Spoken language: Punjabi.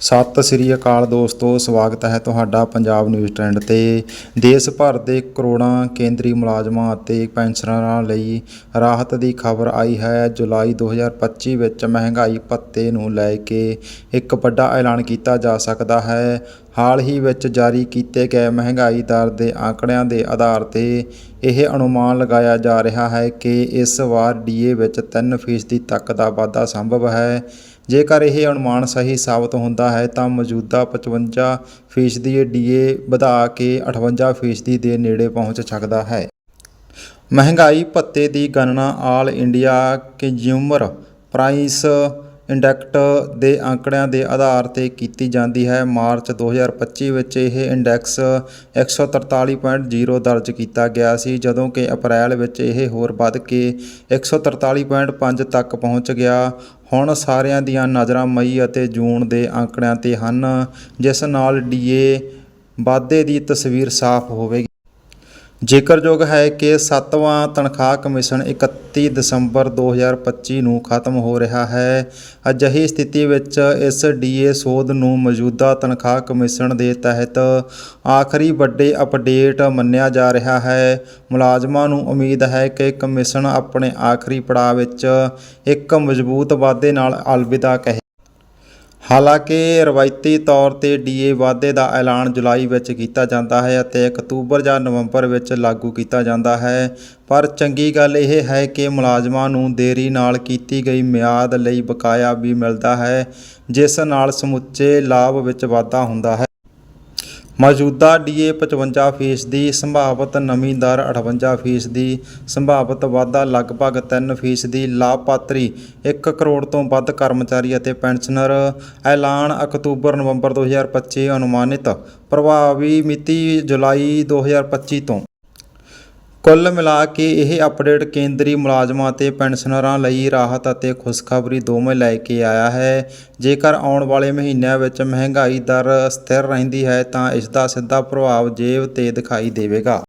ਸਤਿ ਸ੍ਰੀ ਅਕਾਲ ਦੋਸਤੋ, ਸਵਾਗਤ ਹੈ ਤੁਹਾਡਾ ਪੰਜਾਬ ਨਿਊਜ਼ ਟ੍ਰੈਂਡ ਤੇ। ਦੇਸ਼ ਭਰ ਦੇ ਕਰੋੜਾਂ ਕੇਂਦਰੀ ਮੁਲਾਜ਼ਮਾਂ ਅਤੇ ਪੈਨਸ਼ਨਰਾਂ ਲਈ ਰਾਹਤ ਦੀ ਖਬਰ ਆਈ ਹੈ। ਜੁਲਾਈ 2025 ਵਿੱਚ ਮਹਿੰਗਾਈ ਭੱਤੇ ਨੂੰ ਲੈ ਕੇ ਇੱਕ ਵੱਡਾ ਐਲਾਨ ਕੀਤਾ ਜਾ ਸਕਦਾ ਹੈ। ਹਾਲ ਹੀ ਵਿੱਚ ਜਾਰੀ ਕੀਤੇ ਗਏ ਮਹਿੰਗਾਈ ਦਰ ਦੇ ਆંકੜਿਆਂ ਦੇ ਆਧਾਰ ਤੇ ਇਹ ਅਨੁਮਾਨ ਲਗਾਇਆ ਜਾ ਰਿਹਾ ਹੈ ਕਿ ਇਸ ਵਾਰ ਡੀਏ ਵਿੱਚ ਤਿੰਨ ਫੀਸਦੀ ਤੱਕ ਦਾ ਵਾਧਾ ਸੰਭਵ ਹੈ। ਜੇਕਰ ਇਹ ਅਨੁਮਾਨ ਸਹੀ ਸਾਬਤ ਹੁੰਦਾ ਹੈ, ਤਾਂ ਮੌਜੂਦਾ 55 ਫੀਸਦੀ ਡੀਏ ਵਧਾ ਕੇ 58 ਫੀਸਦੀ ਦੇ ਨੇੜੇ ਪਹੁੰਚ ਸਕਦਾ ਹੈ। ਮਹਿੰਗਾਈ ਭੱਤੇ ਦੀ ਗਣਨਾ all India consumer price index ਦੇ ਅੰਕੜਿਆਂ ਦੇ ਆਧਾਰ ਤੇ ਕੀਤੀ ਜਾਂਦੀ ਹੈ। ਮਾਰਚ 2025 ਵਿੱਚ ਇਹ ਇੰਡੈਕਸ 143.0 ਦਰਜ ਕੀਤਾ ਗਿਆ ਸੀ, ਜਦੋਂ ਕਿ ਅਪ੍ਰੈਲ ਵਿੱਚ ਇਹ ਹੋਰ ਵੱਧ ਕੇ 143.5 ਤੱਕ ਪਹੁੰਚ ਗਿਆ। ਹੁਣ ਸਾਰਿਆਂ ਦੀਆਂ ਨਜ਼ਰਾਂ ਮਈ ਅਤੇ ਜੂਨ ਦੇ ਅੰਕੜਿਆਂ ਤੇ ਹਨ, ਜਿਸ ਨਾਲ ਡੀਏ ਵਾਧੇ ਦੀ ਤਸਵੀਰ ਸਾਫ਼ ਹੋਵੇਗੀ। ਜ਼ਿਕਰਯੋਗ ਹੈ ਕਿ 7ਵਾਂ ਤਨਖਾਹ ਕਮਿਸ਼ਨ 31 ਦਸੰਬਰ 2025 ਨੂੰ ਖਤਮ ਹੋ ਰਿਹਾ ਹੈ। ਅਜਿਹੀ ਸਥਿਤੀ ਵਿੱਚ ਇਸ ਡੀਏ ਸੋਧ ਨੂੰ ਮੌਜੂਦਾ ਤਨਖਾਹ ਕਮਿਸ਼ਨ ਦੇ ਤਹਿਤ ਆਖਰੀ ਵੱਡੇ ਅਪਡੇਟ ਮੰਨਿਆ ਜਾ ਰਿਹਾ ਹੈ। ਮੁਲਾਜ਼ਮਾਂ ਨੂੰ ਉਮੀਦ ਹੈ ਕਿ ਕਮਿਸ਼ਨ ਆਪਣੇ ਆਖਰੀ ਪੜਾਅ ਵਿੱਚ ਇੱਕ ਮਜ਼ਬੂਤ ਵਾਧੇ ਨਾਲ ਅਲਵਿਦਾ ਕਹੇ ਹਾਲਾਂਕਿ ਰਵਾਇਤੀ ਤੌਰ ਤੇ ਡੀਏ ਵਾਧੇ ਦਾ ਐਲਾਨ ਜੁਲਾਈ ਵਿੱਚ ਕੀਤਾ ਜਾਂਦਾ ਹੈ ਅਤੇ ਅਕਤੂਬਰ ਜਾਂ ਨਵੰਬਰ ਵਿੱਚ ਲਾਗੂ ਕੀਤਾ ਜਾਂਦਾ ਹੈ। ਪਰ ਚੰਗੀ ਗੱਲ ਇਹ ਹੈ ਕਿ ਮੁਲਾਜ਼ਮਾਂ ਨੂੰ ਦੇਰੀ ਨਾਲ ਕੀਤੀ ਗਈ ਮਿਆਦ ਲਈ ਬਕਾਇਆ ਵੀ ਮਿਲਦਾ ਹੈ, ਜਿਸ ਨਾਲ ਸਮੁੱਚੇ ਲਾਭ ਵਿੱਚ ਵਾਧਾ ਹੁੰਦਾ ਹੈ। ਮੌਜੂਦਾ ਡੀਏ 55 ਫੀਸਦੀ, ਸੰਭਾਵਤ ਨਵੀਂ ਦਰ 58 ਫੀਸਦੀ, ਸੰਭਾਵਤ ਵਾਧਾ ਲਗਭਗ 3 ਫੀਸਦੀ ਲਾਭਪਾਤਰੀ 1 ਕਰੋੜ ਤੋਂ ਵੱਧ ਕਰਮਚਾਰੀ ਅਤੇ ਪੈਨਸ਼ਨਰ, ਐਲਾਨ ਅਕਤੂਬਰ ਨਵੰਬਰ 2025 ਅਨੁਮਾਨਿਤ, ਪ੍ਰਭਾਵੀ ਮਿਤੀ ਜੁਲਾਈ 2025 ਤੋਂ। ਕੁੱਲ ਮਿਲਾ ਕੇ ਇਹ ਅਪਡੇਟ ਕੇਂਦਰੀ ਮੁਲਾਜ਼ਮਾਂ ਅਤੇ ਪੈਨਸ਼ਨਰਾਂ ਲਈ ਰਾਹਤ ਅਤੇ ਖੁਸ਼ਖਬਰੀ ਦੋਵੇਂ ਲੈ ਕੇ ਆਇਆ ਹੈ। ਜੇਕਰ ਆਉਣ ਵਾਲੇ ਮਹੀਨਿਆਂ ਵਿੱਚ ਮਹਿੰਗਾਈ ਦਰ ਸਥਿਰ ਰਹਿੰਦੀ ਹੈ ਤਾਂ ਇਸ ਦਾ ਸਿੱਧਾ ਪ੍ਰਭਾਵ ਜੇਬ ਤੇ ਦਿਖਾਈ ਦੇਵੇਗਾ।